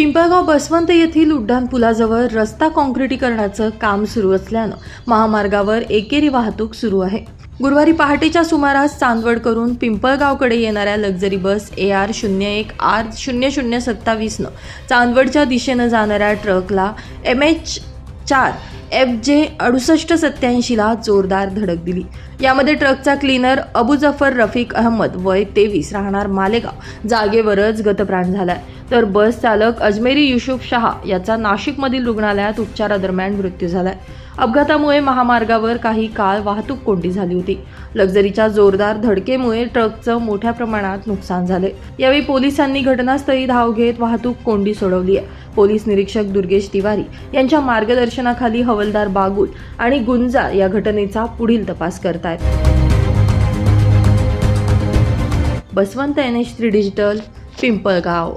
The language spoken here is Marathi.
पिंपळगाव बसवंत येथील उड्डाणपुलाजवळ रस्ता काँक्रिटीकरणाचं काम सुरू असल्यानं महामार्गावर एकेरी वाहतूक सुरू आहे. गुरुवारी पहाटेच्या सुमारास चांदवड करून पिंपळगावकडे येणाऱ्या लक्झरी बस ए आर शून्य एक आर शून्य शून्य सत्तावीसनं चांदवडच्या दिशेनं जाणाऱ्या ट्रकला एम एच चार एफ जे अडुसष्ट सत्याऐंशीला जोरदार धडक दिली. यामध्ये ट्रकचा क्लीनर अबू जफर रफिक अहमद वय तेवीस राहणार मालेगाव. जागेवरच गतप्राण झालाय. तर बस चालक अजमेरी युसुफ शहा याचा नाशिकमधील रुग्णालयात उपचारादरम्यान मृत्यू झालाय. अपघातामुळे महामार्गावर काही काळ वाहतूक कोंडी झाली होती. लक्झरीच्या जोरदार धडकेमुळे ट्रकचं मोठ्या प्रमाणात नुकसान झाले यावेळी पोलिसांनी घटनास्थळी धाव घेत वाहतूक कोंडी सोडवली आहे. पोलीस निरीक्षक दुर्गेश तिवारी यांच्या मार्गदर्शनाखाली हवलदार बागुल आणि गुंजा या घटनेचा पुढील तपास करतायत. Baswant N H three digital Pimpalgaon.